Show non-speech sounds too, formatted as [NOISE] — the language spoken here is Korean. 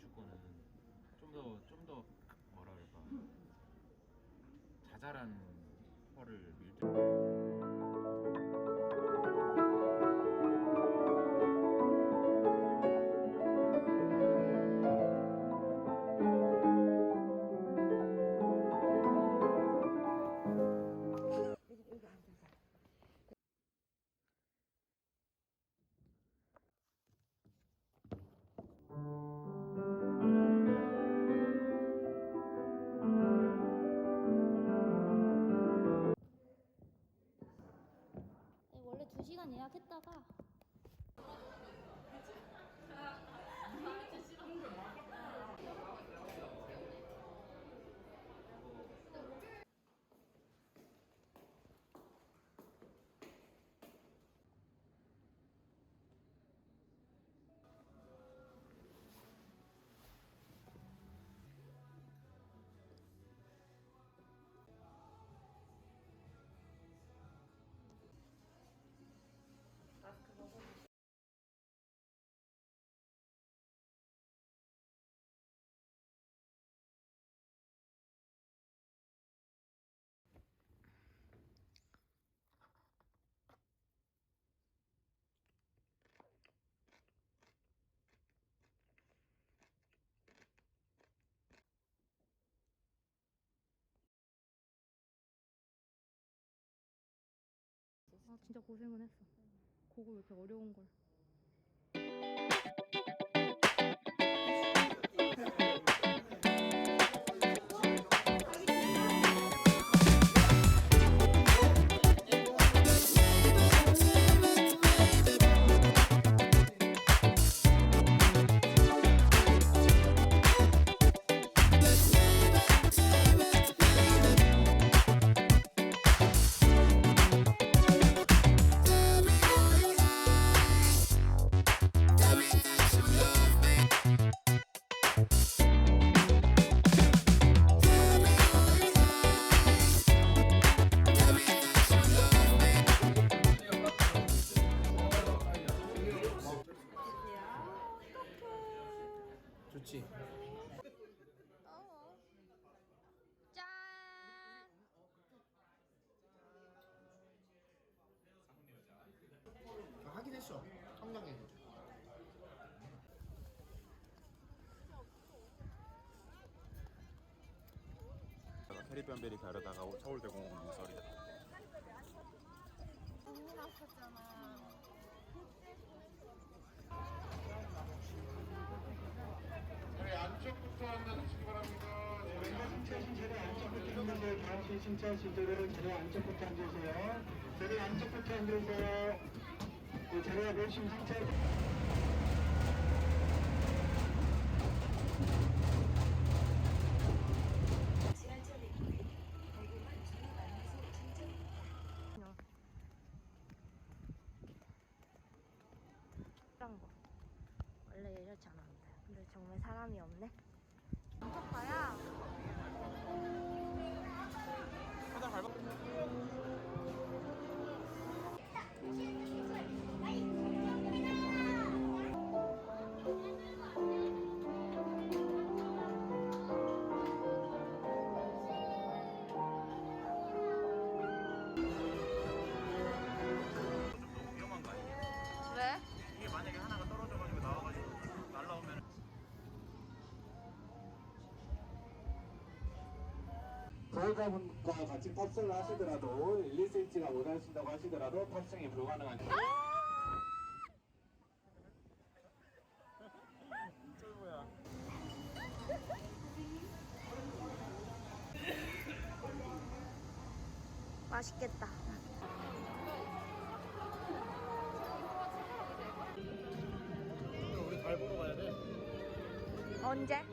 저거 진미추 거는 좀 더 좀 더 뭐라 그럴까? 자잘한 펄을 밀도 진짜 고생은 했어. 그거 왜 이렇게 어려운 걸. 좋지 어. 짠. 하긴 했어. 청량해도. 페리변베리 가려다가 서울대공원 물설이다 자리 안쪽부터 앉아주시기 바랍니다. 왼발 신차신 자리 안쪽부터 앉으세요. 다음 신차신들은 자리 안쪽부터 앉으세요. 자리 안쪽부터 앉으세요. 네, 자리가 상차. 딴 거. 원래 이렇지 않았는데. 근데 정말 사람이 없네. 보호자분과 같이 탑승을 하시더라도 1, 2cm가 모자라신다고 하시더라도 탑승이 불가능합니다. 쫄보야 [LAUGHS] 맛있겠다. 우리 달 보러 가야 돼 언제? 100년 만에